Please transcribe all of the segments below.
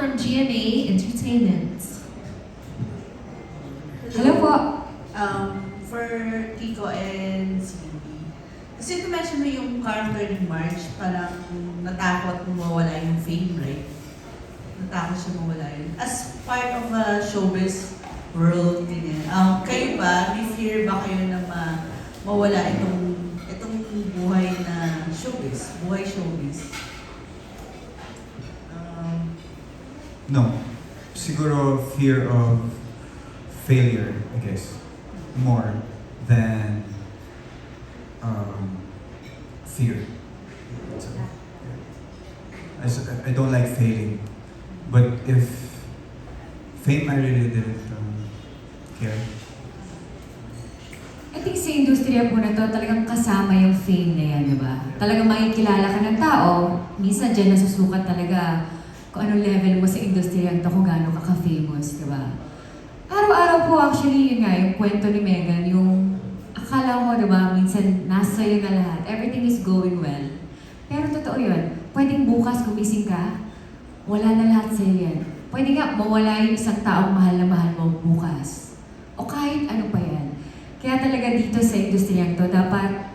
from GMA Entertainment. Hello po. Um, for Kiko and Cindy. Kasi na-mention mo yung character ni Marge, parang natakot mawala yung fame, right? Natakot siya mawala yun. As part of a showbiz world, ganyan. Um, kayo ba, may fear ba kayo na ma mawala itong itong buhay na showbiz, buhay showbiz? Um, No. Siguro fear of failure, I guess. More than um, fear. So, yeah. I, I don't like failing. But if fame, I really didn't um, care. I think sa industriya po na to, talagang kasama yung fame na yan, di ba? Talagang makikilala ka ng tao, minsan dyan nasusukat talaga kung anong level mo sa to, kung gaano ka ka-famous, di ba? Araw-araw po actually, yun nga, yung kwento ni Megan, yung akala mo, di ba, minsan nasa iyo na lahat, everything is going well. Pero totoo yun, pwedeng bukas gumising ka, wala na lahat sa yan. Pwede nga mawala yung isang taong mahal na mahal mo bukas. O kahit ano pa yan. Kaya talaga dito sa industriyang to, dapat,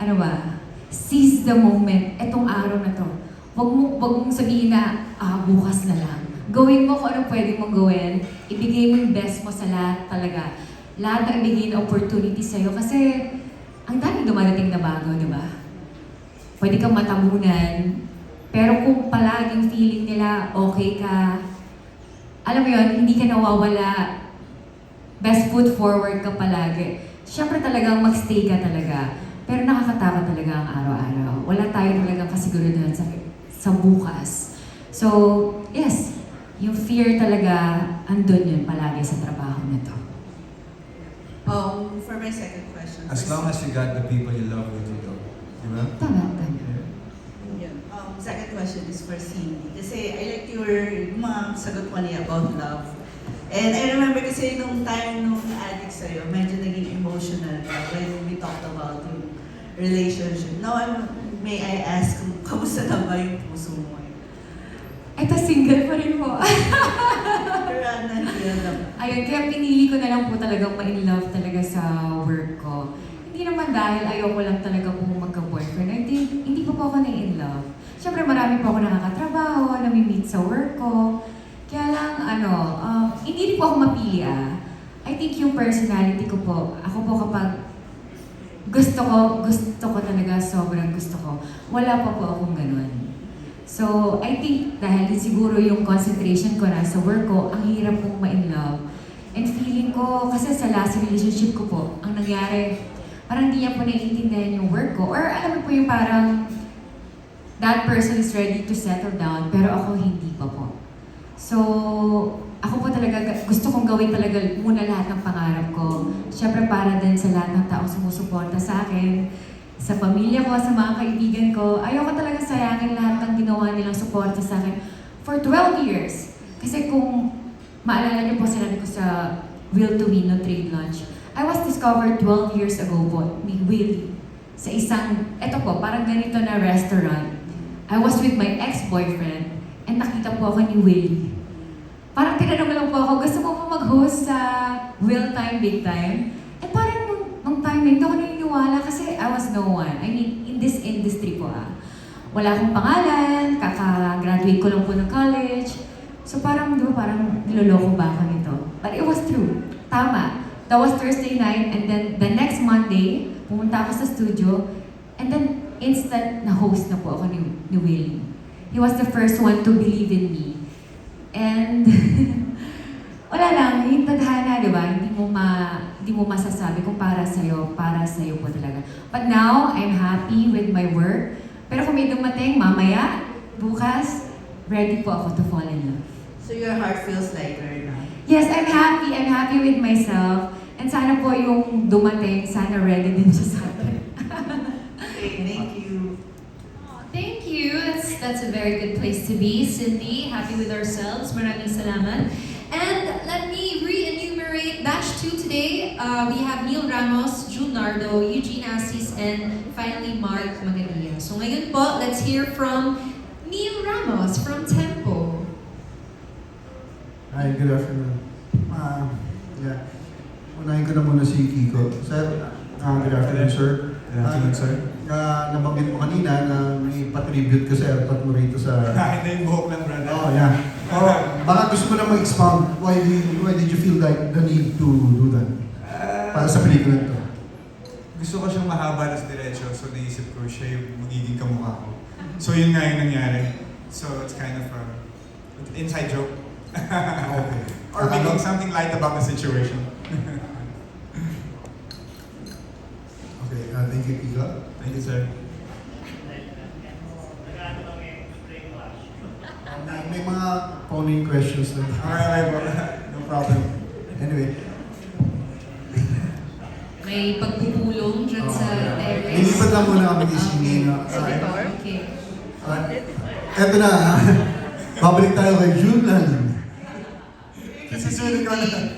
ano ba, seize the moment, etong araw na to. Huwag mo, huwag mong sabihin na, ah, bukas na lang. Gawin mo kung anong pwede mong gawin. Ibigay mo yung best mo sa lahat talaga. Lahat ng ibigay na opportunity sa'yo. Kasi, ang dami dumarating na bago, di ba? Pwede kang matamunan. Pero kung palaging feeling nila okay ka, alam mo yun, hindi ka nawawala, best foot forward ka palagi. Siyempre talagang magstay ka talaga. Pero nakakatakot talaga ang araw-araw. Wala tayo talagang kasiguraduhan sa, sa bukas. So, yes, yung fear talaga, andun yun palagi sa trabaho na to. um, for my second question. As long as you got the people you love with you, though. Di ba? Tama, tama. Yeah. Um, second question is for Cindy. Kasi I like your yung mga sagot mo niya about love. And I remember kasi nung time nung addict sa'yo, medyo naging emotional ka when we talked about yung relationship. Now, I'm, may I ask, kamusta na ba yung puso mo? Eto, single pa rin po. Ayun, kaya pinili ko na lang po talagang ma-in love talaga sa work ko. Hindi naman dahil ayoko lang talaga po magka-boyfriend. I think, hindi po po ako na-in love. Siyempre, marami po ako nakakatrabaho, nami-meet sa work ko. Kaya lang, ano, um, hindi rin po ako mapili ah. I think yung personality ko po, ako po kapag gusto ko, gusto ko talaga, sobrang gusto ko. Wala pa po akong ganun. So, I think dahil siguro yung concentration ko na sa work ko, ang hirap kong ma-in love. And feeling ko, kasi sa last relationship ko po, ang nangyari, parang hindi niya po naiintindihan yung work ko. Or alam mo po yung parang, that person is ready to settle down, pero ako hindi pa po. So, ako po talaga, gusto kong gawin talaga muna lahat ng pangarap ko. Siyempre para din sa lahat ng taong sumusuporta sa akin, sa pamilya ko, sa mga kaibigan ko. Ayoko talaga sayangin lahat ng ginawa nilang suporta sa akin for 12 years. Kasi kung maalala niyo po sinabi ko sa Will to Win no Trade Launch, I was discovered 12 years ago po ni Will sa isang, eto po, parang ganito na restaurant. I was with my ex-boyfriend and nakita po ako ni Will. Parang tinanong lang po ako, gusto mo po mag-host sa Will Time Big Time? Eh parang nung, nung time na hindi ako naniniwala kasi I was no one. I mean, in this industry po ah. Wala akong pangalan, kaka-graduate ko lang po ng college. So parang, di ba, parang niloloko ba ako nito? But it was true. Tama. That was Thursday night and then the next Monday, pumunta ako sa studio and then instant na host na po ako ni, ni Will. He was the first one to believe in me. And wala lang, yung tadhana, di ba? Hindi mo ma hindi mo masasabi kung para sa para sa po talaga. But now, I'm happy with my work. Pero kung may dumating mamaya, bukas, ready po ako to fall in love. So your heart feels lighter now. Yes, I'm happy. I'm happy with myself. And sana po yung dumating, sana ready din siya sa akin. Okay, thank you. Aw, Thank you. That's that's a very good place to be, Cindy. Happy with ourselves. Maraming salamat. Two today. Uh, we have Neil Ramos, June Nardo, Eugene Assis, and finally Mark Magadia. So ngayon po, let's hear from Neil Ramos from Tempo. Hi, good afternoon. Ah, yeah. Unahin ko na muna si Kiko. Sir, ah, good afternoon, sir. Good afternoon, sir. Ah, nabanggit mo kanina na may patribute ka sa airpot mo rito sa... Kahit na yung buhok lang, brother. Oh, yeah. Oh, baka gusto mo na mag-expound. Why, you- why did you feel like the need to do that? Para sa pelikula ito. gusto ko siyang mahaba na diretso, so naisip ko siya yung magiging kamukha ko. So yun nga yung nangyari. So it's kind of a inside joke. Okay. or making something light about the situation. Okay, ah, thank you, Kiko. Thank you, sir. Ah, may, may mga phone questions na. Alright, No problem. Anyway, May pagpupulong dyan sa Oh, terrace. Lilipat lang muna kami kay Sini. no? Okay. Ah, Okay. Ah, eto na, ah. babalik tayo kay Julan. Kasi Cindy,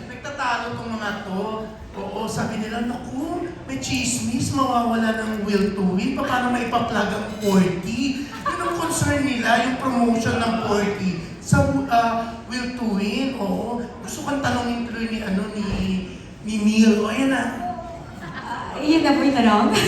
nagtatalo tong mga to. Oo, sabi nila, naku, may chismis, mawawala ng will to win. Paano maipaplag ang 40? Ang concern nila, yung promotion ng 40 sa uh, will to win. Oo, gusto kang tanongin tuloy ni, ano, ni, ni Neil. O, ayan na. Ah, yun na po yung tanong.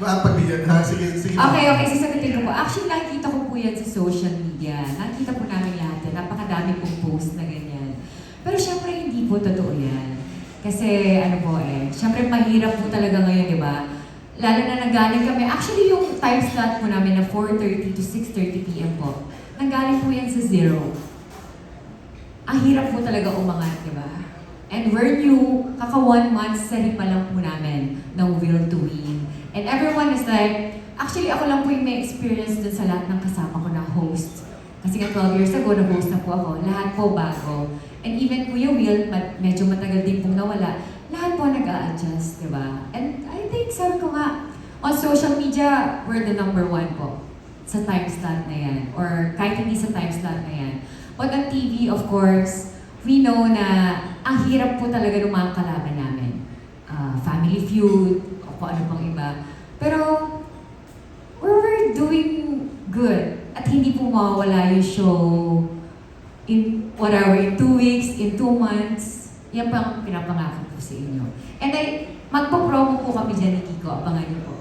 Ah, pagbigyan ha? Sige, sige. Okay, okay, sasagutin ko po. Actually, nakikita ko po yan sa social media. Nakikita po namin lahat yan. Napakadami pong post na ganyan. Pero syempre, hindi po totoo yan. Kasi, ano po eh, syempre mahirap po talaga ngayon, di ba? Lalo na nanggaling kami. Actually, yung time slot po namin na 4.30 to 6.30 p.m. po, nanggaling po yan sa zero. Ang hirap po talaga umangat, di ba? And we're new, kaka one month sa pa lang po namin ng will to win. And everyone is like, actually ako lang po yung may experience dun sa lahat ng kasama ko na host. Kasi nga 12 years ago, nag-host na po ako. Lahat po bago. And even Kuya Will, med- medyo matagal din pong nawala. Po nag adjust di ba? And I think, sabi ko nga, on social media, we're the number one po sa time slot na yan. Or kahit hindi sa time slot na yan. But on TV, of course, we know na ang hirap po talaga ng mga kalaban namin. Ah, family feud, o kung ano pang iba. Pero, we're, doing good. At hindi po mawawala yung show in whatever, in two weeks, in two months. Yan pa ang pinapangako ko sa inyo. And I, magpo-promo po kami dyan ni Kiko. Abangan niyo po.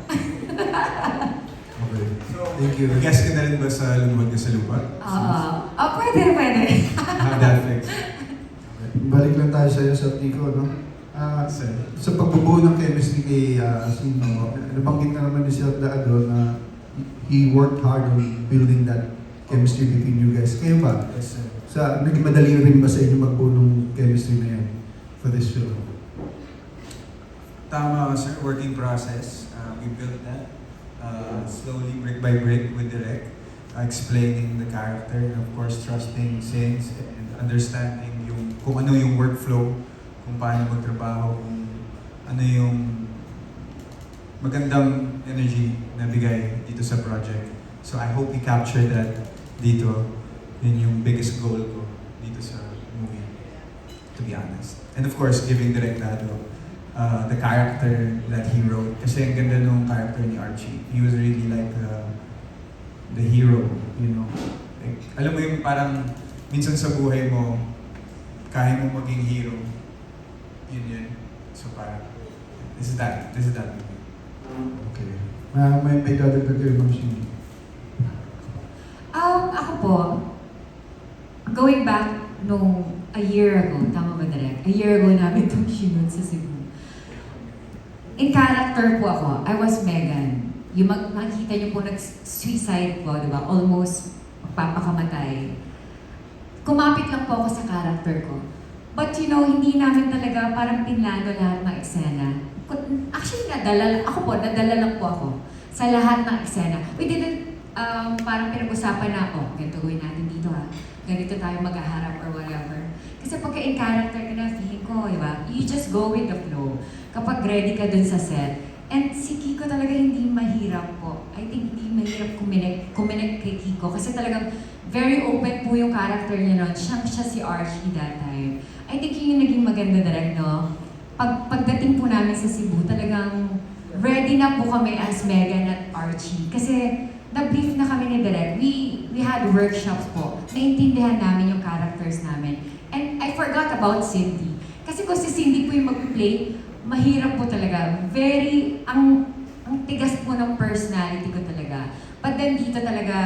Okay. Thank you. Guess ka na rin ba sa Lumuwag sa Lupa? Ah, ah, pwede, pwede. Have that fix. Balik lang tayo sa iyo sa Tico, no? Ah, Sir. sa pagbubuo ng chemistry kay uh, Sino, nabanggit na naman ni Sir Daado na he worked hard on building that chemistry between you guys. Kayo ba? Yes, sir. Sa, naging madali rin ba sa inyo magbuo ng chemistry na yan for this film? Tama, sir. Working process. Uh, we built that uh, slowly, brick by brick with Direct. Uh, explaining the character and of course trusting Sins and understanding yung kung ano yung workflow, kung paano magtrabaho, kung ano yung magandang energy na bigay dito sa project. So I hope we capture that dito. Yun yung biggest goal ko dito sa to be honest. And of course, giving Direct Dado uh, the character that he wrote. Kasi ang ganda nung character ni Archie. He was really like uh, the hero, you know. Like, alam mo yung parang minsan sa buhay mo, kaya mo maging hero. Yun yun. So parang, this is that. This is that movie. Okay. Uh, may may dadagdag kayo, Ma'am Sini. Um, ako po, going back nung a year ago, tama ba direct? A year ago namin itong sinun sa Cebu. In character po ako, I was Megan. Yung mag makikita niyo po nag-suicide po, di ba? Almost magpapakamatay. Kumapit lang po ako sa character ko. But you know, hindi namin talaga parang pinlano lahat ng eksena. Actually, nadala, ako po, nadala lang po ako sa lahat ng eksena. We didn't um, parang pinag-usapan na, oh, ganito gawin natin dito ha. Ganito tayo maghaharap or whatever. Kasi pagka in character ka na, feeling ko, di ba? You just go with the flow. Kapag ready ka dun sa set. And si Kiko talaga hindi mahirap po. I think hindi mahirap kuminig, kuminig kay Kiko. Kasi talagang very open po yung character niya nun. Siyang siya si Archie that time. I think yun yung naging maganda direct, no? Pag, pagdating po namin sa Cebu, talagang ready na po kami as Megan at Archie. Kasi na-brief na kami ni Direk. We, we had workshops po. Naintindihan namin yung characters namin. And I forgot about Cindy. Kasi kung si Cindy po yung mag-play, mahirap po talaga. Very, ang, ang tigas po ng personality ko talaga. But then dito talaga,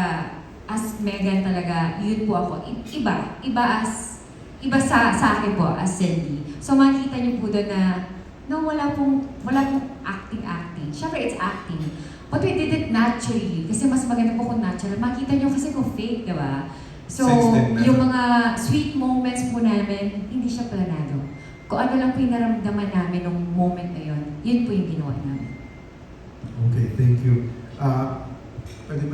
as Megan talaga, yun po ako. Iba, iba as, iba sa, sa akin po, as Cindy. So makikita niyo po doon na, no, wala pong, wala pong acting-acting. Siyempre, it's acting. But we did it naturally. Kasi mas maganda po kung natural. Makita niyo kasi kung fake, di ba? So, yung mga sweet moments po namin, hindi siya planado. Kung ano lang po yung naramdaman namin nung moment na yun, yun po yung ginawa namin. Okay, thank you. Ah, pwede ba